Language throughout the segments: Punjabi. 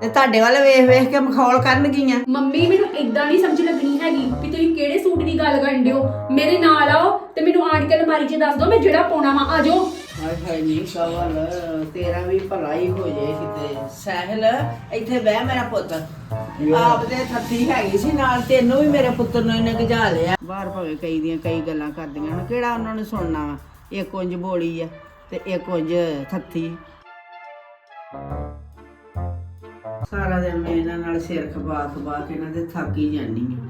ਤੇ ਤੁਹਾਡੇ ਵੱਲ ਵੇਖ ਵੇਖ ਕੇ ਮਖੌਲ ਕਰਨਗੀਆਂ ਮੰਮੀ ਮੈਨੂੰ ਇਦਾਂ ਨਹੀਂ ਸਮਝ ਲੱਗਣੀ ਹੈਗੀ ਵੀ ਤੁਸੀਂ ਕਿਹੜੇ ਸੂਟ ਦੀ ਗੱਲ ਕਰਨ ਦਿਓ ਮੇਰੇ ਨਾਲ ਆਓ ਤੇ ਮੈਨੂੰ ਆਣ ਕੇ ਅਲਮਾਰੀ 'ਚ ਦੱਸ ਦਿਓ ਮੈਂ ਜਿਹੜਾ ਪਾਉਣਾ ਵਾ ਆ ਜਾਓ। ਹਾਏ ਹਾਏ ਨਹੀਂ ਸਵਾਲ ਤੇਰਾ ਵੀ ਭਲਾ ਹੀ ਹੋ ਜਾਏ ਕਿਤੇ। ਸਹਿਲ ਇੱਥੇ ਬਹਿ ਮੇਰਾ ਪੁੱਤ। ਆਪ ਦੇ ਥੱਥੀ ਹੈਗੀ ਸੀ ਨਾਲ ਤੈਨੂੰ ਵੀ ਮੇਰੇ ਪੁੱਤਰ ਨੂੰ ਇਹਨੇ ਗਜਾ ਲਿਆ। ਬਾਹਰ ਭਾਵੇਂ ਕਈ ਦੀਆਂ ਕਈ ਗੱਲਾਂ ਕਰਦੀਆਂ ਹਨ ਕਿਹੜਾ ਉਹਨਾਂ ਨੇ ਸੁਣਨਾ ਵਾ? ਇੱਕ ਉਂਝ ਬੋਲੀ ਆ ਤੇ ਇੱਕ ਉਂਝ ਥੱਥੀ। ਸਾਰਾ ਦਿਨ ਮੈਂ ਇਹਨਾਂ ਨਾਲ ਸਿਰ ਖਪਾ ਖਪਾ ਕੇ ਇਹਨਾਂ ਦੇ ਥੱਕ ਹੀ ਜਾਂਦੀ ਆ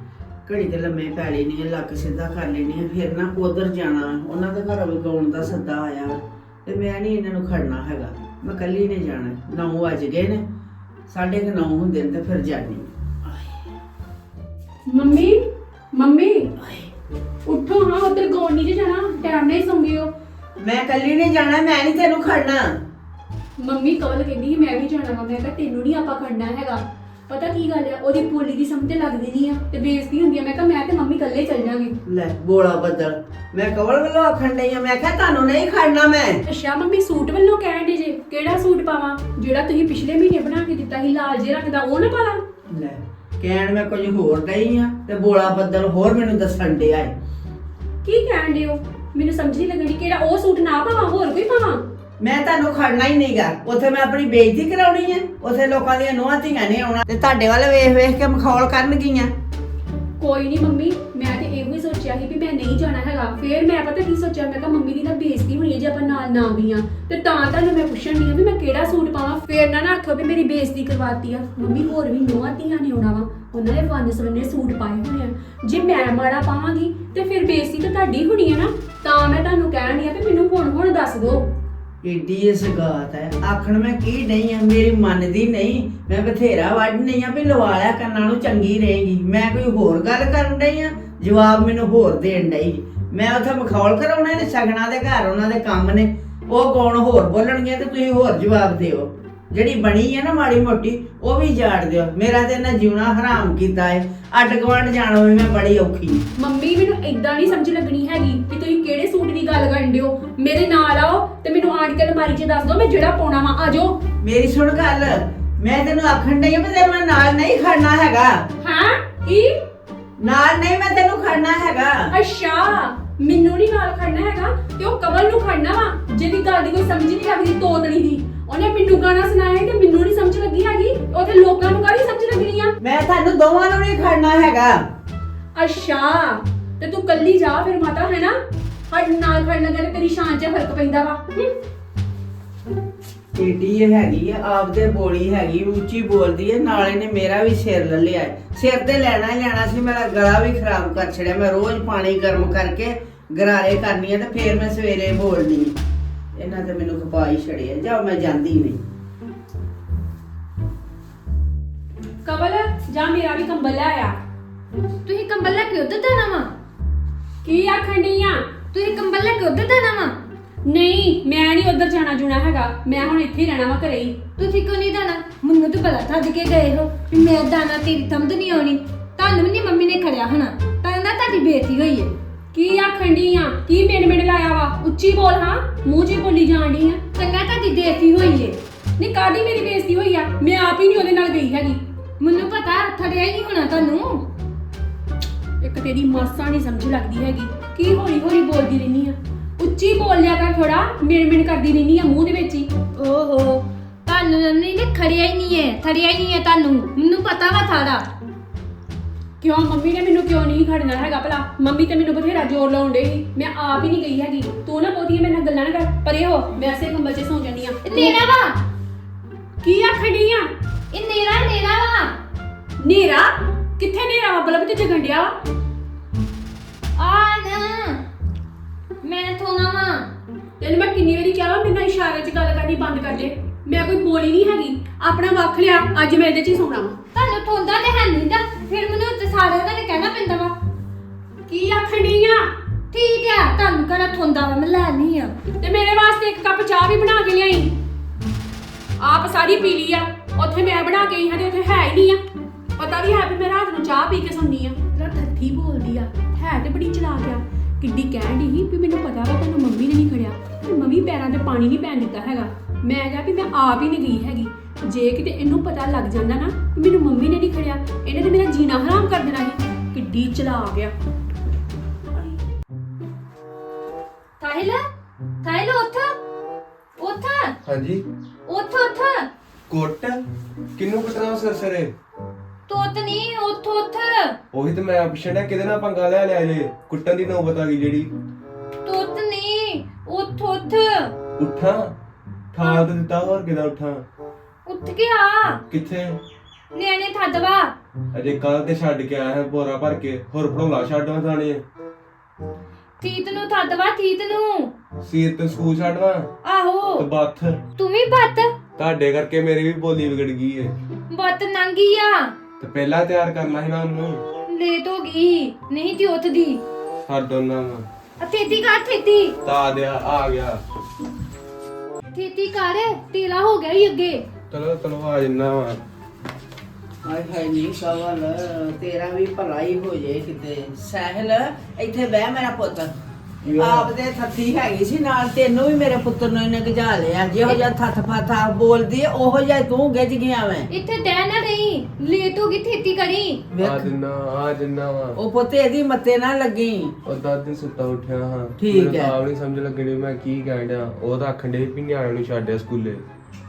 ਘੜੀ ਤੇ ਲੰਮੇ ਪੈ ਲੈਣੀ ਆ ਲੱਕ ਸਿੱਧਾ ਕਰ ਲੈਣੀ ਆ ਫਿਰ ਨਾ ਉਧਰ ਜਾਣਾ ਉਹਨਾਂ ਦੇ ਘਰੋਂ ਗਾਉਣ ਦਾ ਸੱਦਾ ਆਇਆ। ਤੇ ਮੈਂ ਨਹੀਂ ਇਹਨਾਂ ਨੂੰ ਖੜਨਾ ਹੈਗਾ। ਮੈਂ ਕੱਲੀ ਨੇ ਜਾਣਾ 9 ਵਜ ਗਏ ਨੇ ਸਾਢੇ ਕੁ ਨੌ ਹੁੰਦੇ ਨੇ ਤੇ ਫਿਰ ਜਾਣੀ ਮੰਮੀ ਮੰਮੀ ਉੱਠੋ ਹਾਂ ਉਧਰ ਗੌਣੀ 'ਚ ਜਾਣਾ ਟਾਈਮ ਨਹੀਂ ਸੌਂਗੇ ਹੋ। ਮੈਂ ਕੱਲੀ ਨੇ ਜਾਣਾ ਮੈਂ ਨਹੀਂ ਤੈਨੂੰ ਖੜਨਾ। ਮੰਮੀ ਕਵਲ ਕਹਿੰਦੀ ਮੈਂ ਵੀ ਜਾਣਾ ਵਾ ਮੈਂ ਕਿਹਾ ਤੈਨੂੰ ਨਹੀਂ ਆਪਾਂ ਖੜਨਾ ਹੈਗਾ। ਪਤਾ ਕੀ ਗੱਲ ਆ ਉਹਦੀ ਬੋਲੀ ਦੀ ਸਮਝ ਲੱਗਦੀ ਨਹੀਂ ਆ ਤੇ ਬੇਇੱਜ਼ਤੀ ਹੁੰਦੀ ਆ। ਮੈਂ ਕਿਹਾ ਮੈਂ ਤੇ ਮੰਮੀ ਇਕੱਲੇ ਚੱਲ ਜਾਾਂਗੇ ਲੈ ਬੋਲਾ ਬੱਦਲ। ਮੈਂ ਕਵਲ ਵੱਲੋਂ ਆਖਣ ਡਈ ਆ ਮੈਂ ਕਿਹਾ ਤੁਹਾਨੂੰ ਨਹੀਂ ਖੜਨਾ ਮੈਂ। ਅੱਛਾ ਮੰਮੀ ਸੂਟ ਵੱਲੋਂ ਕਹਿਣ ਦੇ ਜੇ ਕਿਹੜਾ ਸੂਟ ਪਾਵਾਂ? ਜਿਹੜਾ ਤੁਸੀਂ ਪਿਛਲੇ ਮਹੀਨੇ ਬਣਾ ਕੇ ਦਿੱਤਾ ਸੀ ਲਾਲ ਜੇ ਰੰਗ ਦਾ ਉਹ ਨਾ ਪਾ ਲਾਂ ਲੈ ਕਹਿਣ ਮੈਂ ਕੁਝ ਹੋਰ ਡਈ ਆ ਤੇ ਬੋਲਾ ਬੱਦਲ ਹੋਰ ਮੈਨੂੰ ਦੱਸਣ ਡਿਆ ਏ। ਕੀ ਕਹਿਣ ਦੇ ਹੋ? ਮੈਨੂੰ ਸਮਝ ਨਹੀਂ ਲੱਗਣੀ ਕਿਹੜਾ ਉਹ ਸੂਟ ਨਾ ਪਾਵਾਂ ਹੋਰ ਕੋਈ ਪਾਵਾਂ? ਮੈਂ ਤੁਹਾਨੂੰ ਖੜਨਾ ਹੀ ਨਹੀਂਗਾ। ਉੱਥੇ ਮੈਂ ਆਪਣੀ ਬੇਇੱਜ਼ਤੀ ਕਰਾਉਣੀ ਹੈ ਉੱਥੇ ਲੋਕਾਂ ਦੀਆਂ ਨੂੰਹਾਂ ਧੀਆਂ ਨੇ ਆਉਣਾ। ਤੇ ਤੁਹਾਡੇ ਵੱਲ ਵੇਖ ਵੇਖ ਕੇ ਮਖੌਲ ਕਰਨਗੀਆਂ। ਕੋਈ ਨਹੀਂ ਮੰਮੀ, ਮੈਂ ਤੇ ਇਹੋ ਹੀ ਸੋਚਿਆ ਸੀ ਵੀ ਮੈਂ ਨਹੀਂ ਜਾਣਾ ਹੈਗਾ। ਫੇਰ ਮੈਂ ਪਤਾ ਕੀ ਸੋਚਿਆ? ਮੈਂ ਕਿਹਾ ਮੰਮੀ ਦੀ ਤਾਂ ਬੇਇੱਜ਼ਤੀ ਹੋਣੀ ਹੈ ਜੇ ਆਪਾਂ ਨਾਲ ਨਾ ਵੀ ਤੇ ਤਾਂ ਤੁਹਾਨੂੰ ਮੈਂ ਪੁੱਛਣ ਦੀ ਆ ਵੀ ਮੈਂ ਕਿਹੜਾ ਸੂਟ ਪਾਵਾਂ? ਫੇਰ ਨਾ ਨਾ ਆਖੋ ਵੀ ਮੇਰੀ ਬੇਇੱਜ਼ਤੀ ਕਰਵਾਤੀ ਆ। ਮੰਮੀ, ਹੋਰ ਵੀ ਨੋਹਾਂ ਧੀਆਂ ਨੇ ਆਉਣਾ ਵਾ। ਉਹਨਾਂ ਨੇ ਵੰਨ ਸਵੰਨੇ ਸੂਟ ਪਾਏ ਹੋਣੇ ਆ। ਜੇ ਮੈਂ ਮਾੜਾ ਪਾਵਾਂਗੀ ਤੇ ਫਿਰ ਬੇਇੱਜ਼ਤੀ ਤਾਂ ਤੁਹਾਡੀ ਹੋਣੀ ਹੈ ਨਾ। ਤਾਂ ਮੈਂ ਤੁਹਾਨੂੰ ਕਹਿਣ ਦੀ ਆ ਵੀ ਮੈਨੂੰ ਹੁਣ ਹੁਣ ਦੱਸ ਦਿਓ। ਏਡੀ ਇਹ ਸਗਾਤ ਹੈ। ਆਖਣ ਮੈਂ ਕੀ ਨਹੀਂ ਆ? ਮੇਰੀ ਮੰਨਦੀ ਨਹੀਂ। ਮੈਂ ਬਥੇਰਾ ਵੱਢਣੀ ਆ ਵੀ ਲਵਾ ਲਿਆ ਕੰਨਾਂ ਨੂੰ ਚੰਗੀ ਰਹੇਗੀ। ਮੈਂ ਕੋਈ ਹੋਰ ਗੱਲ ਕਰਨ ਡਈ ਆ? ਜਵਾਬ ਮੈਨੂੰ ਹੋਰ ਦੇਣ ਡਈ। ਮੈਂ ਉੱਥੇ ਮਖੌਲ ਕਰਾਉਣੇ ਨੇ ਸਗਣਾ ਦੇ ਘਰ ਉਹਨਾਂ ਦੇ ਕੰਮ ਨੇ। ਉਹ ਕੌਣ? ਹੋਰ ਬੋਲਣਗੇ ਤੇ ਤੁਸੀਂ ਹੋਰ ਜਵਾਬ ਦਿਓ। ਜਿਹੜੀ ਬਣੀ ਹੈ ਨਾ ਮਾੜੀ ਮੋਟੀ ਉਹ ਵੀ ਜਾੜ ਦਿਓ। ਮੇਰਾ ਤੇ ਇਹਨਾਂ ਜਿਉਣਾ ਹਰਾਮ ਕੀਤਾ ਹੈ ਅੱਡ ਗਵੰਡ ਜਾਣੋ ਵੀ ਮੈਂ ਬੜੀ ਔਖੀ। ਮੰਮੀ ਮੈਨੂੰ ਇਦਾਂ ਨਹੀਂ ਸਮਝ ਲੱਗਣੀ ਹੈਗੀ ਕਿ ਤੁਸੀਂ ਕਿਹੜੇ ਸੂਟ ਦੀ ਗੱਲ ਕਰਨ ਦਿਓ ਮੇਰੇ ਨਾਲ ਆਓ ਤੇ ਮੈਨੂੰ ਆਣ ਕੇ ਅਲਮਾਰੀ 'ਚ ਦੱਸ ਦਿਓ ਮੈਂ ਜਿਹੜਾ ਪਾਉਣਾ ਵਾ ਆ ਜਾਓ। ਮੇਰੀ ਸੁਣ ਗੱਲ। ਮੈਂ ਤੈਨੂੰ ਆਖਣ ਡਈ ਆ ਵੀ ਤੇਰੇ ਮੈਂ ਨਾਲ ਨਹੀਂ ਖੜਨਾ ਹੈਗਾ। ਹਾਂ? ਕੀ? ਨਾਲ ਨਹੀਂ ਮੈਂ ਤੈਨੂੰ ਖੜਨਾ ਹੈਗਾ। ਅੱਛਾ ਮੈਨੂੰ ਨਹੀਂ ਨਾਲ ਖੜਨਾ ਹੈਗਾ ਤੇ ਉਹ ਕਵਲ ਨੂੰ ਖੜਨਾ ਵਾ ਜਿਹਦੀ ਗੱਲ ਦੀ ਕੋਈ ਸਮਝ ਨਹੀਂ ਲੱਗਦੀ ਤੋਤਲੀ ਦੀ। ਉਹਨੇ ਮੈਨੂੰ ਗਾਣਾ ਸੁਣਾਇਆ ਤੇ ਮੈਨੂੰ ਨਹੀਂ ਸਮਝ ਲੱਗੀ ਹੈਗੀ ਉਥੇ ਲੋਕਾਂ ਨੂੰ ਕਾਹਦੀ ਸਮਝ ਲੱਗਣੀ ਆ ਮੈਂ ਤੁਹਾਨੂੰ ਦੋਵਾਂ ਨੂੰ ਨਹੀਂ ਖੜਨਾ ਹੈਗਾ ਅੱਛਾ ਤੇ ਤੂੰ ਕੱਲੀ ਜਾ ਫਿਰ ਮਾਤਾ ਹੈ ਨਾ ਹੱਡ ਨਾਲ ਖੜਨ ਤੇ ਤੇਰੀ ਸ਼ਾਨ 'ਚ ਫ਼ਰਕ ਪੈਂਦਾ ਵਾ ਹੂੰ। ਏਡੀ ਇਹ ਹੈਗੀ ਆ ਆਪਦੇ ਬੋਲੀ ਹੈਗੀ ਉੱਚੀ ਬੋਲਦੀ ਹੈ ਨਾਲ ਇਹਨੇ ਮੇਰਾ ਵੀ ਸਿਰ ਲੈ ਲਿਆ ਹੈ। ਸਿਰ ਤੇ ਲੈਣਾ ਹੀ ਲੈਣਾ ਸੀ ਮੇਰਾ ਗਲਾ ਵੀ ਖਰਾਬ ਕਰ ਛੜਿਆ ਮੈਂ ਰੋਜ਼ ਪਾਣੀ ਗਰਮ ਕਰਕੇ ਗਰਾਰੇ ਕਰਨੀ ਆ ਤੇ ਫੇਰ ਮੈਂ ਸਵੇਰੇ ਬੋਲਣੀ ਆ। ਇਹਨਾਂ ਤੇ ਮੈਨੂੰ ਖਪਾ ਹੀ ਛੜਿਆ ਜਾ ਮੈਂ ਜਾਂਦੀ ਨਹੀਂ। ਕਵਲ ਜਾ ਮੇਰਾ ਵੀ ਕੰਬਲ ਲੈ ਆ। ਤੁਸੀਂ ਕੰਬਲ ਲੈ ਕੇ ਉੱਧਰ ਜਾਣਾ ਵਾ। ਕੀ ਆਖਣ ਡਈ ਆ? ਤੁਸੀਂ ਕੰਬਲ ਲੈ ਕੇ ਉੱਧਰ ਜਾਣਾ ਵਾ। ਨਹੀਂ ਮੈਂ ਨਹੀਂ ਉਧਰ ਜਾਣਾ ਜੁਣਾ ਹੈਗਾ। ਮੈਂ ਹੁਣ ਇੱਥੇ ਹੀ ਰਹਿਣਾ ਵਾ ਘਰੇ ਹੀ। ਤੁਸੀਂ ਕਿਉਂ ਨਹੀਂ ਜਾਣਾ? ਮੈਨੂੰ ਤਾਂ ਬਲਾ ਥੱਦ ਕੇ ਗਏ ਹੋ ਵੀ ਮੈਂ ਦਾਣਾ ਤੇਰੀ ਥੰਦ ਨਹੀਂ ਆਉਣੀ। ਤੁਹਾਨੂੰ ਵੀ ਨਹੀਂ ਮੰਮੀ ਨੇ ਖੜਿਆ ਹਨਾ ਤਾਂ ਨਾ ਤੁਹਾਡੀ ਬੇਇੱਜ਼ਤੀ ਹੋਈ ਹੈ। ਕੀ ਆਖਣ ਡਈ ਆ? ਕੀ ਮਿੰਡ ਮਿੰਡ ਲਾਇਆ ਵਾ? ਉੱਚੀ ਬੋਲ ਹਾਂ, ਮੂੰਹ 'ਚ ਹੀ ਬੋਲੀ ਜਾਣ ਡਈ ਆ। ਚੰਗਾ ਤੁਹਾਡੀ ਬੇਇੱਜ਼ਤੀ ਹੋਈ ਹੈ ਨਹੀਂ ਕਾਦੀ ਮੇਰੀ ਬੇਇੱਜ਼ਤੀ ਹੋਈ ਆ? ਮੈਂ ਆਪ ਹੀ ਨਹੀਂ ਉਹਦੇ ਨਾਲ ਗਈ ਹੈਗੀ। ਮੈਨੂੰ ਪਤਾ ਥੜਿਆ ਹੀ ਨਹੀਂ ਹੋਣਾ ਤੁਹਾਨੂੰ। ਇੱਕ ਤੇਰੀ ਮਾਸਾ ਨਹੀਂ ਸਮਝ ਲੱਗਦੀ ਹੈਗੀ। ਕੀ ਹੌਲੀ ਹੌਲੀ ਬੋਲਦੀ ਰਹਿਨੀ ਆ? ਉੱਚੀ ਬੋਲ ਲਿਆ ਕਰ ਥੋੜਾ ਮਿੰਡ ਮਿੰਡ ਕਰਦੀ ਰਹਿਨੀ ਆ ਮੂੰਹ ਦੇ ਵਿੱਚ ਹੀ। ਓਹੋ, ਤੁਹਾਨੂੰ ਮੰਮੀ ਨੇ ਖੜਿਆ ਹੀ ਨਹੀਂ ਹੈ ਥੜਿਆ ਹੀ ਨਹੀਂ ਹੈ ਤੁਹਾਨੂੰ। ਮੈਨੂੰ ਪਤਾ ਵਾ ਸਾਰਾ ਕਿਉਂ? ਮੰਮੀ ਨੇ ਮੈਨੂੰ ਕਿਉਂ ਨਹੀਂ ਖੜਨਾ ਹੈਗਾ ਭਲਾ? ਮੰਮੀ ਤੇ ਮੈਨੂੰ ਬਥੇਰਾ ਜ਼ੋਰ ਲਾਉਣ ਡਈ। ਸੀ ਮੈਂ ਆਪ ਹੀ ਨਹੀਂ ਗਈ ਹੈਗੀ। ਤੂੰ ਨਾ ਬਹੁਤੀਆਂ ਮੇਰੇ ਨਾਲ ਗੱਲਾਂ ਨਾ ਕਰ। ਪਰੇ ਹੋ ਮੈਂ ਐਸੇ ਕੰਬਲ 'ਚ ਸੌਂ ਜਾਨੀ ਆ ਇਹ ਨੇਰਾ ਵਾ? ਕੀ ਆਖਣ ਡਈ ਆ? ਇਹ ਨੇਰਾ ਨੇਰਾ ਵਾ? ਨੇਰਾ? ਕਿੱਥੇ ਨੇਰਾ ਵਾ? ਬਲਬ ਤੇ ਜਗਣ ਡਿਆ ਵਾ? ਆ ਨਾ ਮੈਂ ਥੋਨਾ ਵਾ। ਤੈਨੂੰ ਮੈਂ ਕਿੰਨੀ ਵਾਰੀ ਕਿਹਾ ਵਾ ਮੇਰੇ ਨਾਲ ਇਸ਼ਾਰੇ 'ਚ ਗੱਲ ਕਰਨੀ ਬੰਦ ਕਰ ਦੇ। ਮੈਂ ਕੋਈ ਬੋਲੀ ਨਹੀਂ ਹੈਗੀ। ਆਪਣਾ ਵੱਖ ਲਿਆ ਅੱਜ ਮੈਂ ਇਹਦੇ 'ਚ ਹੀ ਸੌਣਾ ਵਾ। ਤੁਹਾਨੂੰ ਥੋਂਦਾ ਤੇ ਹੈ ਨਹੀਂ ਦਾ ਫਿਰ ਮੈਨੂੰ ਉੱਤੇ ਸਾਰਿਆਂ ਦਾ ਕਹਿਣਾ ਪੈਂਦਾ ਵਾ। ਕੀ ਆਖਣ ਆ? ਠੀਕ ਆ, ਤੁਹਾਨੂੰ ਕਰਾ ਥੋਂਦਾ ਵਾ, ਮੈਂ ਲੈਣੀ ਆ। ਤੇ ਮੇਰੇ ਵਾਸਤੇ ਇੱਕ ਕੱਪ ਚਾਹ ਵੀ ਬਣਾ ਕੇ ਲਿਆਈ। ਆਪ ਸਾਰੀ ਪੀ ਲਈ ਆ। ਉੱਥੇ ਮੈਂ ਬਣਾ ਕੇ ਆਈ ਹਾਂ ਤੇ ਉੱਥੇ ਹੈ ਹੀ ਨਹੀਂ ਆ। ਪਤਾ ਵੀ ਹੈ ਵੀ ਮੈਂ ਰਾਤ ਨੂੰ ਚਾਹ ਪੀ ਕੇ ਸੌਂਦੀ ਆ। ਤੇਰਾ ਠੱਠੀ ਬੋਲਦੀ ਆ। ਹੈ ਤੇ ਬੜੀ ਚਲਾਕ ਆ। ਕਿੱਡੀ ਕਹਿਣ ਦੀ ਸੀ ਵੀ ਮੈਨੂੰ ਪਤਾ ਵਾ ਤੈਨੂੰ ਮੰਮੀ ਨੇ ਨਹੀਂ ਖੜਿਆ। ਤੇ ਮੰਮੀ ਪੈਰਾਂ ਤੇ ਪਾਣੀ ਨਹੀਂ ਪੈਣ ਦਿੱਤਾ ਹੈਗਾ। ਮੈਂ ਕਿਹਾ ਵੀ ਮੈਂ ਆਪ ਹੀ ਨਹੀਂ ਗਈ ਹੈਗੀ। ਜੇ ਕਿਤੇ ਇਹਨੂੰ ਪਤਾ ਲੱਗ ਜਾਂਦਾ ਨਾ ਵੀ ਮੈਨੂੰ ਮੰਮੀ ਨੇ ਨਹੀਂ ਖੜਿਆ ਇਹਨੇ ਤੇ ਮੇਰਾ ਜੀਣਾ ਹਰਾਮ ਕਰ ਦੇਣਾ ਸੀ। ਕਿੱਡੀ ਚਲਾ ਆ ਗਿਆ। ਸਾਹਿਲ ਸਾਹਿਲ ਉੱਠ। ਉੱਠ। ਹਾਂਜੀ। ਉੱਠ ਉੱਠ। ਕੁੱਟ ਕਿੰਨੂੰ ਕੁੱਟਣਾ ਸਰ ਸਰੇ? ਤੋਤ ਨਹੀਂ ਉੱਠ ਉੱਠ। ਉਹੀ ਤੇ ਮੈਂ ਪੁੱਛਣ ਡਿਆ ਕਿਹਦੇ ਨਾਲ ਪੰਗਾ ਲੈ ਲਿਆ ਜੇ ਕੁੱਟਣ ਦੀ ਨੌਬਤ ਆ ਗਈ ਜਿਹੜੀ। ਤੋਤ ਨਹੀਂ ਉੱਠ ਉੱਠ। ਉੱਠਾਂ। ਠਾਲ ਤੇ ਦਿੱਤਾ ਹੋਰ ਕਿਦਾਂ ਉੱਠਾਂ? ਉੱਠ ਕੇ ਆ। ਕਿੱਥੇ? ਨਿਆਣੇ ਥੱਦਵਾ ਅਜੇ ਕੱਲ ਤੇ ਛੱਡ ਕੇ ਆਇਆ ਹਾਂ ਬੋਰਾ ਭਰ ਕੇ। ਹੋਰ ਭੜੋਲਾ ਛੱਡਵਾਂ ਥਾਣੇ। ਤੀਤ ਨੂੰ ਥੱਦਵਾ ਤੀਤ ਨੂੰ। ਸੀਰ ਤੇ ਸਕੂਲ ਛੱਡਵਾਂ ਤੇ ਆਹੋ। ਬੱਥ ਤੂੰ ਵੀ ਬੱਤ। ਤੁਹਾਡੇ ਕਰਕੇ ਮੇਰੀ ਵੀ ਬੋਲੀ ਵਿਗੜ ਗਈ ਏ। ਬੱਤ ਨੰਗੀ ਆ। ਤੇ ਪਹਿਲਾਂ ਤਿਆਰ ਕਰਨਾ ਸੀ ਨਾ ਉਹਨੂੰ। ਲੇਟ ਹੋ ਗਈ ਨਹੀਂ ਤੇ ਉੱਠਦੀ। ਛੱਡ ਦੋਨਾਂ ਨੂੰ ਤੇਤੀ ਕਰ ਤੇਤੀ ਤਾ ਦਿਆ ਆ ਗਿਆ। ਤੇਤੀ ਕਰ ਤੇਲਾ ਹੋ ਗਿਆ ਹੀ ਅੱਗੇ। ਚਲੋ ਚਲੋ ਆ ਜੰਨਾ ਵਾ। ਹਾਏ ਹਾਏ ਨਹੀਂ ਕਵਲ ਤੇਰਾ ਵੀ ਭਲਾ ਹੀ ਹੋ ਜੇ ਕਿਤੇ। ਸਹਿਲ ਇੱਥੇ ਬਹਿ ਮੇਰਾ ਪੁੱਤ। ਆਪ ਦੇ ਥੱਥੀ ਹੈਗੀ ਸੀ ਨਾਲ ਤੈਨੂੰ ਵੀ ਮੇਰੇ ਪੁੱਤਰ ਨੂੰ ਇਹਨੇ ਗਜਾ ਲਿਆ। ਜਿਹੋ ਜਿਹਾ ਥੱਥ ਫਾਥਾ ਬੋਲਦੀ ਹੈ, ਉਹੋ ਜਿਹਾ ਤੂੰ ਗਿੱਜ ਗਿਆ ਮੈਂ ਇੱਥੇ ਦੈ ਨਾ ਰਹੀ। ਲੇਟ ਹੋ ਗਈ ਤੇਤੀ ਕਰੀ ਆ ਵੇਖ ਜੰਨਾ ਆ ਜੰਨਾ ਵਾ। ਉਹ ਪੁੱਤ ਇਹਦੀ ਮੱਤੇ ਨਾ ਲੱਗੀ। ਉਹ ਦਸ ਦਿਨ ਸੁੱਤਾ ਉੱਠਿਆ ਹਾਂ। ਠੀਕ ਮੈਨੂੰ ਹੈ। ਤਾਂ ਆਪ ਨਹੀਂ ਸਮਝ ਲੱਗਣੀ ਮੈਂ ਕੀ ਕਹਿਣ ਡਿਆ। ਉਹ ਤਾਂ ਆਖਣ ਡੇ ਵੀ ਨਿਆਣੇ ਨੂੰ ਛੱਡਿਆ ਸਕੂਲੇ।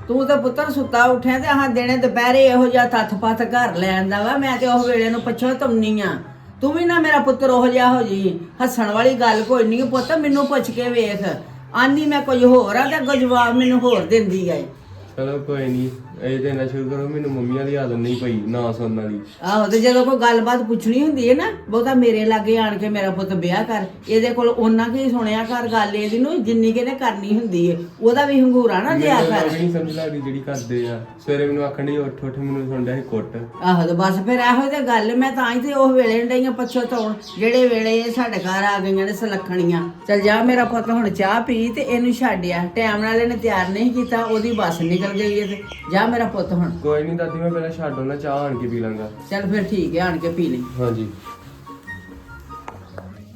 ਤੂੰ ਤਾਂ ਪੁੱਤਰ ਸੁੱਤਾ ਉੱਠਿਆ ਤੇ ਆਹ ਦਿਨੇ ਦੁਪਹਿਰੇ ਇਹੋ ਜਿਹਾ ਤੱਥ ਪੱਥ ਘਰ ਲੈਣ ਦਾ ਵਾ, ਮੈਂ ਤੇ ਉਹ ਵੇਲੇ ਨੂੰ ਪਛੋ ਤਮਨੀ ਆ। ਤੂੰ ਵੀ ਨਾ ਮੇਰਾ ਪੁੱਤਰ ਉਹ ਜਿਹਾ ਹੋ ਜੀ, ਹੱਸਣ ਵਾਲੀ ਗੱਲ ਕੋਈ ਨਹੀਂ ਪੁੱਤ, ਮੈਨੂੰ ਪੁੱਛ ਕੇ ਵੇਖ। ਆਨੀ ਮੈਂ ਕੁਝ ਹੋਰ ਆ ਤੇ ਅੱਗੋਂ ਜਵਾਬ ਮੈਨੂੰ ਹੋਰ ਦਿੰਦੀ ਆ ਚਲੋ ਕੋਈ ਨਹੀਂ ਇਹ ਤੇ ਨਾ ਸ਼ੁਰੂ ਕਰੋ ਮੈਨੂੰ ਮੰਮੀਆਂ ਦੀ ਆਦਤ ਨਹੀਂ ਪਈ ਨਾ ਸੁਣਨ ਵਾਲੀ। ਆਹੋ ਤੇ ਜਦੋਂ ਕੋਈ ਗੱਲਬਾਤ ਪੁੱਛਣੀ ਹੁੰਦੀ ਹੈ ਨਾ ਬਹੁਤਾ ਮੇਰੇ ਲਾਗੇ ਆਣ ਕੇ ਮੇਰਾ ਪੁੱਤ ਵਿਆਹ ਕਰ। ਇਹਦੇ ਕੋਲ ਉਹਨਾਂ ਕੀ ਸੁਣਿਆ ਕਰ ਗੱਲ ਇਹਦੀ ਨੂੰ ਜਿੰਨੀ ਕਿਨੇ ਕਰਨੀ ਹੁੰਦੀ ਹੈ ਉਹਦਾ ਵੀ ਹੰਗੂਰਾ ਨਾ ਮੈਨੂੰ ਕਰ। ਵੀ ਨਹੀਂ ਸਮਝ ਲੱਗਦੀ ਜਿਹੜੀ ਕਰਦੇ ਆ। ਸਵੇਰੇ ਮੈਨੂੰ ਆਖਣ ਡਈ ਉੱਠ ਉੱਠ ਮੈਨੂੰ ਸੁਣਦਾ ਸੀ ਕੁੱਟ। ਆਹੋ ਤੇ ਬਸ ਫਿਰ ਇਹੋ ਤੇ ਗੱਲ ਮੈਂ ਤਾਂ ਹੀ ਤੇ ਉਹ ਵੇਲੇ ਡਈਆਂ ਪੱਛੋ ਤੋਣ ਜਿਹੜੇ ਵੇਲੇ ਇਹ ਸਾਡੇ ਘਰ ਆ ਗਈਆਂ ਨੇ ਸਲੱਖਣੀਆਂ। ਚਲ ਜਾ ਮੇਰਾ ਪੁੱਤ ਹੁਣ ਚਾਹ ਪੀ ਤੇ ਇਹਨੂੰ ਛੱਡਿਆ ਟਾਈਮ ਨਾਲ ਇਹਨੇ ਤਿਆਰ ਨਹੀਂ ਕੀਤਾ ਉਹਦੀ ਬੱਸ ਨਿਕਲ ਗਈ ਹੈ ਤੇ। ਜਾ ਮੇਰਾ ਪੁੱਤ ਹੁਣ। ਕੋਈ ਨਹੀਂ ਦਾਦੀ ਮੈਂ ਪਹਿਲਾਂ ਛੱਡ ਆਉਣਾ ਚਾਹ ਆਣ ਕੇ ਪੀ ਲਾਂਗਾ। ਚਲ ਫਿਰ ਠੀਕ ਹੈ ਆਣ ਕੇ ਪੀ ਲਈ ਹਾਂਜੀ।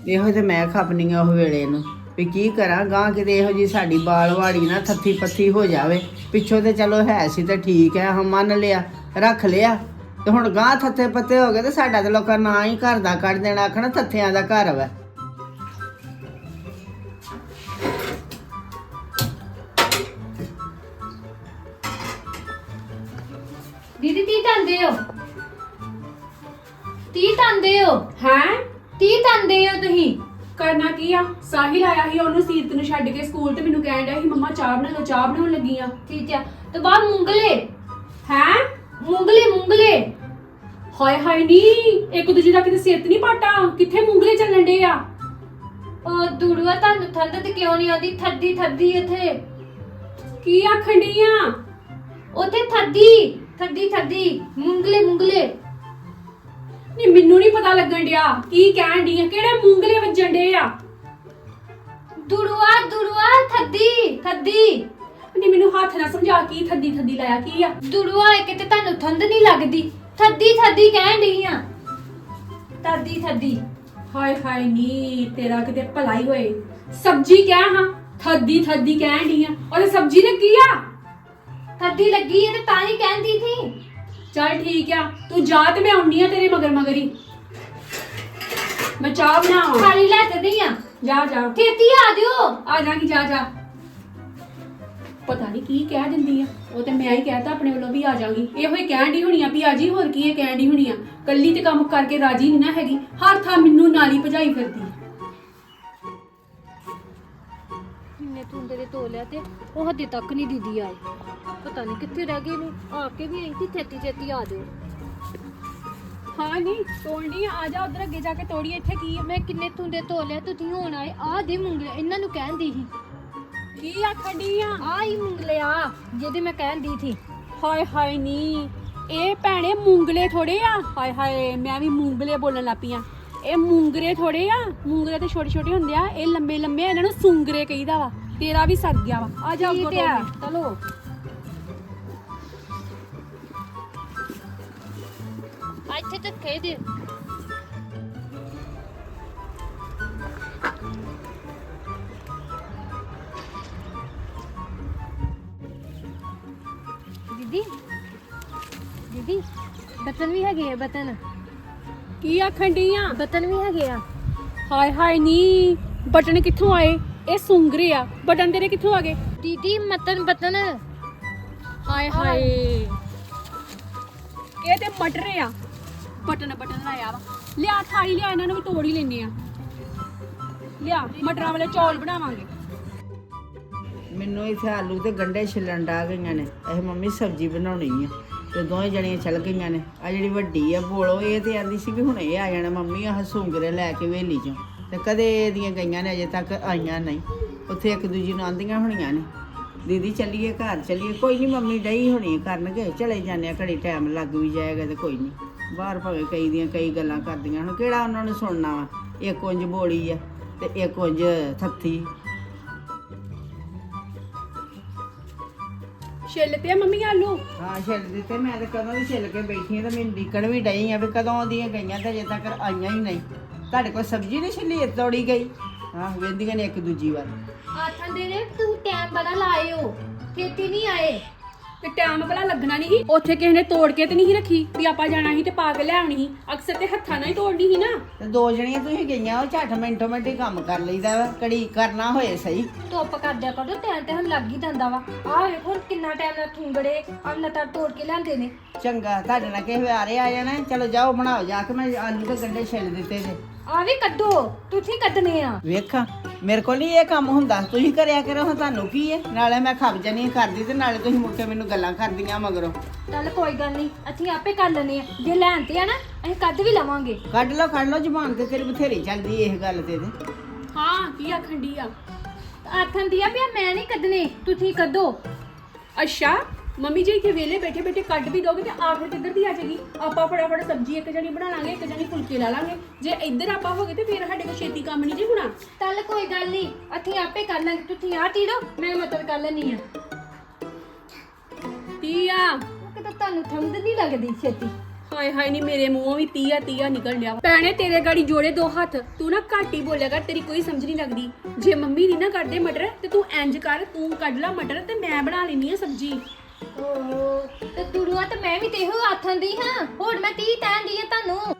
ਇਹੋ ਤੇ ਮੈਂ ਖਪਨੀ ਆ ਉਹ ਵੇਲੇ ਨੂੰ ਵੀ ਕੀ ਕਰਾਂ ਗਾਂ ਕਿਤੇ ਇਹੋ ਜੀ ਸਾਡੀ ਬਾਲ ਵਾੜੀ ਨਾ ਥੱਥੀ ਪੱਥੀ ਹੋ ਜਾਵੇ। ਪਿੱਛੋਂ ਤੇ ਚਲੋ ਹੈ ਸੀ ਤੇ ਠੀਕ ਹੈ ਹਮ ਮੰਨ ਲਿਆ ਰੱਖ ਲਿਆ। ਤੇ ਹੁਣ ਗਾਂ ਥੱਥੇ ਪੱਤੇ ਹੋ ਗਏ ਤੇ ਸਾਡਾ ਤੇ ਲੋਕਾਂ ਨਾਂ ਹੀ ਘਰ ਦਾ ਕੱਢ ਦੇਣਾ ਆਖਣਾ ਥੱਥਿਆਂ ਦਾ ਘਰ ਵਾ। ਤੰਦੇ ਹੋ? ਹੈ? ਤੀ ਤੰਦੇ ਹੋ ਤੁਸੀਂ? ਕਰਨਾ ਕੀ ਆ? ਸਾਹਿਲ ਆਇਆ ਸੀ ਉਹਨੂੰ ਸੀਰਤ ਨੂੰ ਛੱਡ ਕੇ ਸਕੂਲ ਤੇ ਮੈਨੂੰ ਕਹਿਣ ਡਿਆ ਸੀ ਮੰਮਾ ਚਾਹ ਬਣਾ ਲਓ ਚਾਹ ਬਣਾਉਣ ਲੱਗੀ ਆ। ਠੀਕ ਆ। ਤੇ ਬਾਹਰ ਮੁੰਗਲੇ? ਹੈ? ਮੁੰਗਲੇ ਮੁੰਗਲੇ? ਹਾਏ ਹਾਏ ਨੀ ਇੱਕ ਦੂਜੇ ਦਾ ਕਿਤੇ ਸਿਰ ਤੇ ਨਹੀਂ ਪਾਟਾ। ਕਿੱਥੇ ਮੁੰਗਲੇ ਚੱਲਣ ਡੇ ਆ? ਉਹ ਦੁੜਵਾ ਤੁਹਾਨੂੰ ਠੰਡ ਤੇ ਕਿਉਂ ਨਹੀਂ ਆਉਂਦੀ? ਥੱਦੀ ਥੱਦੀ ਇੱਥੇ। ਕੀ ਆਖਣ ਡਈ ਆ? ਉੱਥੇ ਥੱਦੀ ਥੱਦੀ ਥੱਦੀ ਮੁੰਗਲੇ ਮੁੰਗਲੇ। ਨਹੀਂ ਮੈਨੂੰ ਨਹੀਂ ਪਤਾ ਲੱਗਣ ਡਿਆ ਕੀ ਕਹਿਣ ਡਈ ਆ ਕਿਹੜੇ ਮੁੰਗਲੇ ਵੱਜਣ ਡੇ ਆ। ਦੁੜਵਾ ਦੁੜਵਾ ਥੱਦੀ ਥੱਦੀ। ਨਹੀਂ ਮੈਨੂੰ ਹੱਥ ਨਾਲ ਸਮਝਾ ਕੀ ਥੱਦੀ ਥੱਦੀ ਲਾਇਆ ਕੀ ਆ। ਦੁੜਵਾ ਇੱਕ ਤੇ ਤੁਹਾਨੂੰ ਠੰਡ ਨਹੀਂ ਲੱਗਦੀ। ਥੱਦੀ ਥੱਦੀ ਕਹਿਣ ਡਈ ਆ। ਥੱਦੀ ਥੱਦੀ। ਹਾਏ ਹਾਏ ਨੀ ਤੇਰਾ ਕਿਤੇ ਭਲਾਈ ਹੋਏ। ਸਬਜੀ ਕਹਿ ਹਾਂ ਥੱਦੀ ਥੱਦੀ ਕਹਿਣ ਡਈ ਆ। ਉਹਦੇ ਸਬਜੀ ਨੇ ਕੀ ਆ? ਥੱਦੀ ਲੱਗੀ ਹੈ ਤੇ ਤਾਂ ਹੀ ਕਹਿੰਦੀ ਸੀ। ਚੱਲ ਠੀਕ ਆ ਤੂੰ ਜਾ ਤੇ ਮੈਂ ਆਉਣੀ ਆ ਤੇਰੇ ਮਗਰ ਮਗਰੀ। ਮੈਂ ਚਾਹ ਬਣਾਵਾਂ। ਖਾਲੀ ਲੈ ਤੇ ਨਹੀਂ ਆ। ਜਾ ਜਾ। ਛੇਤੀ ਆ ਦਿਓ ਆ ਜਾਗੀ ਜਾ ਜਾ। ਪਤਾ ਨਹੀਂ ਕੀ ਕਹਿ ਦਿੰਦੀ ਆ। ਉਹ ਤੇ ਮੈਂ ਹੀ ਕਹਿਤਾ ਆਪਣੇ ਵੱਲੋਂ ਵੀ ਆ ਜਾਗੀ। ਇਹੋ ਹੀ ਕਹਿਣ ਦੀ ਹੋਣੀ ਆ ਵੀ ਆ ਜੀ ਹੋਰ ਕੀ ਇਹ ਕਹਿਣ ਦੀ ਹੋਣੀ ਆ। ਕੱਲੀ ਤੇ ਕੰਮ ਕਰਕੇ ਰਾਜੀ ਨਹੀਂ ਨਾ ਹੈਗੀ। ਹਰ ਥਾਂ ਮੈਨੂੰ ਨਾਲੀ ਭਜਾਈ ਫਿਰਦੀ। ਕਿੰਨੇ ਤੁੰਦੇ ਦੇ ਧੋ ਲਿਆ ਤੇ ਉਹ ਹੱਦੇ ਤੱਕ ਨਹੀਂ ਦੀਦੀ ਆਏ। ਪਤਾ ਨਹੀਂ ਕਿੱਥੇ ਰਹਿ ਗਏ ਨੇ ਆ ਕੇ ਵੀ ਸੀ ਛੇਤੀ ਛੇਤੀ ਆ ਜਾਓ। ਹਾਂ ਨਹੀਂ ਤੋੜਨੀ ਆ ਜਾ ਉਧਰ ਅੱਗੇ ਜਾ ਕੇ ਤੋੜੀ ਇੱਥੇ ਕੀ ਆ? ਮੈਂ ਕਿੰਨੇ ਤੁੰਦੇ ਧੋ ਲਿਆ ਤੁਸੀਂ ਹੁਣ ਆਏ ਆ ਦੇ ਮੁੰਗਲੇ ਇਹਨਾਂ ਨੂੰ ਕਹਿੰਦੀ ਸੀ। ਕੀ ਆਖਣ ਡਈ ਆ? ਆ ਹੀ ਮੁੰਗਲੇ ਆ ਜਿਹਦੇ ਮੈਂ ਕਹਿੰਦੀ ਸੀ। ਹਾਏ ਹਾਏ ਨੀ ਇਹ ਭੈਣੇ ਮੂੰਗਲੇ ਥੋੜੇ ਆ? ਹਾਏ ਹਾਏ ਮੈਂ ਵੀ ਮੂੰਗਲੇ ਬੋਲਣ ਲੱਪੀਆਂ ਇਹ ਮੂੰਗਰੇ ਥੋੜੇ ਆ ਮੂੰਗਰੇ ਤੇ ਛੋਟੇ ਛੋਟੇ ਹੁੰਦੇ ਆ ਇਹ ਲੰਬੇ ਲੰਬੇ ਆ, ਇਹਨਾਂ ਨੂੰ ਸੂੰਗਰੇ ਕਹੀਦਾ ਵਾ ਤੇਰਾ ਵੀ ਸਰ ਗਿਆ ਵਾ। ਆ ਜਾ ਤੋੜ ਚਲੋ। ਇੱਥੇ ਤੱਕ ਕਹਿ ਦੇ। ਦੀਦੀ ਦੀਦੀ ਬਟਨ ਵੀ ਹੈਗੇ ਆ ਬਟਨ ਕੀ ਆਖਣ ਡਈ ਆ? ਬਟਨ ਵੀ ਹੈਗੇ ਆ। ਹਾਏ ਹਾਏ ਨੀ ਬਟਨ ਕਿੱਥੋਂ ਆਏ? ਇਹ ਸੁੰਗਰੇ ਆ। ਬਟਨ ਤੇਰੇ ਕਿੱਥੋਂ ਆ ਗਏ? ਦੀਦੀ ਮਟਨ ਬਟਨ ਹਾਏ ਹਾਏ। ਇਹ ਤੇ ਮਟਰ ਆ। ਬਟਨ ਬਟਨ ਲਾਇਆ ਵਾ। ਲਿਆ ਥਾਲੀ ਲਿਆ ਇਹਨਾਂ ਨੂੰ ਵੀ ਤੋੜ ਹੀ ਲੈਨੇ ਆ। ਲਿਆ ਮਟਰਾਂ ਵਾਲੇ ਚੌਲ ਬਣਾਵਾਂਗੇ। ਮੈਨੂੰ ਇੱਥੇ ਆਲੂ ਤੇ ਗੰਡੇ ਛਿੱਲਣ ਡਾ ਗਈਆਂ ਨੇ। ਇਹ ਮੰਮੀ ਸਬਜ਼ੀ ਬਣਾਉਣੀ ਆ। ਤੇ ਦੋਵੇਂ ਜਣੀਆਂ ਚਲ ਗਈਆਂ ਨੇ। ਆ ਜਿਹੜੀ ਵੱਡੀ ਆ ਬੋਲੋ, ਇਹ ਤੇ ਆਂਦੀ ਸੀ ਵੀ ਹੁਣ ਇਹ ਆ ਜਾਣਾ, ਮੰਮੀ ਆਹ ਸੁੰਗਰੇ ਲੈ ਕੇ ਵੇਲੀ ਚੋਂ। ਤੇ ਕਦੇ ਇਹਦੀਆਂ ਗਈਆਂ ਨੇ, ਅਜੇ ਤੱਕ ਆਈਆਂ ਨਹੀਂ। ਉੱਥੇ ਇੱਕ ਦੂਜੀ ਨੂੰ ਆਂਦੀਆਂ ਹੋਣੀਆਂ ਨੇ। ਦੀਦੀ ਚੱਲੀਏ, ਘਰ ਚੱਲੀਏ। ਕੋਈ ਨਹੀਂ ਮੰਮੀ ਡਈ ਹੋਣੀ ਕਰਨਗੇ। ਚਲੇ ਜਾਂਦੇ ਆ, ਘੜੀ ਟਾਈਮ ਲੱਗ ਵੀ ਜਾਏਗਾ ਤੇ ਕੋਈ ਨਹੀਂ ਬਾਹਰ ਭਾਵੇਂ ਕਈ ਦੀਆਂ ਕਈ ਗੱਲਾਂ ਕਰਦੀਆਂ ਹੁਣ। ਕਿਹੜਾ ਉਹਨਾਂ ਨੂੰ ਸੁਣਨਾ ਵਾ? ਇੱਕ ਉਂਝ ਬੋਲੀ ਆ ਤੇ ਇੱਕ ਉਂਝ ਥੱਥੀ। ਛਿੱਲ ਤੇ ਆ ਮੰਮੀ ਆਲੂ? ਹਾਂ ਛਿੱਲ ਦਿੱਤੇ ਮੈਂ ਤਾਂ ਕਦੋਂ ਦੀ ਛਿੱਲ ਕੇ ਬੈਠੀ ਆ ਤੇ ਮੈਨੂੰ ਡਿੱਕਣ ਵੀ ਡਈ ਆ ਵੀ ਕਦੋਂ ਦੀਆਂ ਗਈਆਂ ਤੇ ਅਜੇ ਤੱਕ ਆਈਆਂ ਹੀ ਨਹੀਂ। ਤੁਹਾਡੇ ਕੋਲ ਸਬਜ਼ੀ ਨਹੀਂ ਛਿੱਲੀ ਤੋੜੀ ਗਈ? ਹਾਂ ਵੇਂਦੀਆਂ ਨੇ ਇੱਕ ਦੂਜੀ ਵਾਰ ਆਥਾਂ ਦੇ ਨੇ ਤੂੰ ਟਾਈਮ ਬੜਾ ਲਾਇਓ। ਖੇਤੀ ਨਹੀਂ ਆਏ। ਤੇ ਟਾਈਮ ਭਲਾ ਲੱਗਣਾ ਨਹੀਂ ਸੀ। ਉੱਥੇ ਕਿਸੇ ਨੇ ਤੋੜ ਕੇ ਤੇ ਨਹੀਂ ਸੀ ਰੱਖੀ ਵੀ ਆਪਾਂ ਜਾਣਾ ਸੀ ਤੇ ਪਾ ਕੇ ਲੈ ਆਉਣੀ ਸੀ। ਅਕਸਰ ਤੇ ਹੱਥਾਂ ਨਾਲ ਹੀ ਤੋੜਨੀ ਸੀ ਨਾ। ਤੇ ਦੋ ਜਣੀਆਂ ਤੁਸੀਂ ਗਈਆਂ ਉਹ ਝੱਟ ਮਿੰਟੋ ਮਿੰਟ ਹੀ ਕੰਮ ਕਰ ਲਈਦਾ ਵਾ ਕੜੀ ਕਰਨਾ ਹੋਏ ਸਹੀ। ਧੁੱਪ ਕਰਦਿਆ ਕਰੋ ਟਾਈਮ ਤੇ ਹੁਣ ਲੱਗ ਹੀ ਜਾਂਦਾ ਵਾ। ਆਹ ਵੇਖੋ ਹੁਣ ਕਿੰਨਾ ਟਾਈਮ ਨਾਲ ਥੁੰਗੜੇ ਆ ਲਤਾ ਤੋੜ ਕੇ ਲਿਆਂਦੇ ਨੇ। ਚੰਗਾ ਤੁਹਾਡੇ ਨਾਲ ਕਿਸੇ ਵਾਰੇ ਆ ਜਾਣਾ ਚਲੋ ਜਾਓ ਬਣਾਓ ਜਾ ਕੇ ਮੈਂ ਆਲੂ ਤੇ ਗੰਡੇ ਛਿੱਲ ਦਿੱਤੇ ਜੇ। ਆ ਵੀ ਕੱਢੋ ਤੁਸੀਂ ਕੱਢਨੇ ਆ। ਵੇਖਾਂ ਮੇਰੇ ਕੋਲ ਨਹੀਂ ਇਹ ਕੰਮ ਹੁੰਦਾ। ਤੁਸੀਂ ਕਰਿਆ ਕਰੋ ਹਾਂ ਤੁਹਾਨੂੰ ਕੀ ਹੈ? ਨਾਲੇ ਮੈਂ ਖੱਪ ਜਣੀ ਕਰਦੀ ਤੇ ਨਾਲੇ ਤੁਸੀਂ ਮੁੜ ਕੇ ਮੈਨੂੰ ਗੱਲਾਂ ਕਰਦੀਆਂ ਮਗਰੋਂ। ਚੱਲ ਕੋਈ ਗੱਲ ਨਹੀਂ ਅਸੀਂ ਆਪੇ ਕਰ ਲੈਨੇ ਆ। ਜੇ ਲੈਣ ਤੇ ਆ ਨਾ ਅਸੀਂ ਕੱਢ ਵੀ ਲਵਾਂਗੇ। ਕੱਢ ਲਓ ਕੱਢ ਲਓ ਜ਼ਬਾਨ ਤੇ ਤੇਰੀ ਬਥੇਰੀ ਚੱਲਦੀ ਇਹ ਗੱਲ ਤੇ ਤੇ। ਹਾਂ ਕੀ ਆਖਣ ਡਈ ਆ? ਆਥਾਂ ਦੀ ਆ ਵੀ ਮੈਂ ਨਹੀਂ ਕੱਢਨੇ ਤੁਸੀਂ ਕੱਢੋ। ਅੱਛਾ ਮੰਮੀ ਜੀ ਇੱਥੇ ਵੇਲੇ ਬੈਠੇ ਬੈਠੇ ਕੱਢ ਵੀ ਦੋਗੇ ਤੇ ਆਖਰ ਕਿੱਧਰ ਦੀ ਆ ਜਾਏਗੀ ਆਪਾਂ ਫਟਾਫਟ ਸਬਜ਼ੀ ਇੱਕ ਜਣੀ ਬਣਾ ਲਾਂਗੇ ਇੱਕ ਜਣੀ ਫੁਲਕੇ ਲਾ ਲਾਂਗੇ ਜੇ ਇੱਧਰ ਆਪਾਂ ਹੋਗੇ ਤੇ ਫਿਰ ਸਾਡੇ ਕੋਲ ਛੇਤੀ ਕੰਮ ਨਹੀਂ ਜੀ ਹੋਣਾ ਚੱਲ ਕੋਈ ਗੱਲ ਨਹੀਂ ਅਸੀਂ ਆਪੇ ਕਰ ਲਾਂਗੇ ਤੁਸੀਂ ਆ ਤੀੜੋ ਮੈਂ ਮਤਲਬ ਕਰ ਲੈਣੀ ਆ ਕੀ ਆ ਕਿਤੇ ਤੁਹਾਨੂੰ ਠੰਡ ਨਹੀਂ ਲੱਗਦੀ ਛੇਤੀ ਹਾਏ ਹਾਏ ਨਹੀਂ ਮੇਰੇ ਮੂੰਹੋਂ ਵੀ ਤੀਆ ਤੀਆ ਨਿਕਲ ਲਿਆ ਭੈਣੇ ਤੇਰੇ ਗਾੜੀ ਜੋੜੇ ਦੋ ਹੱਥ ਤੂੰ ਨਾ ਘੱਟ ਹੀ ਬੋਲਿਆ ਕਰ ਤੇਰੀ ਕੋਈ ਸਮਝ ਨਹੀਂ ਲੱਗਦੀ ਜੇ ਮੰਮੀ ਨਹੀਂ ਨਾ ਕੱਢਦੇ ਮਟਰ ਤੇ ਤੂੰ ਇੰਜ ਕਰ ਤੂੰ ਕੱਢ ਲੈ ਮਟਰ ਤੇ ਮੈਂ ਬਣਾ ਲੈਣੀ ਆ ਸਬਜ਼ੀ ਓਹੋ, ਤੇ ਤੁਰੂਆ ਤੇ ਮੈਂ ਵੀ ਤੇ ਇਹੋ ਆਥਾਂ ਦੀ ਹਾਂ। ਹੋਰ ਮੈਂ ਤੀ ਤੈਨ ਦੀ ਆ ਤੁਹਾਨੂੰ।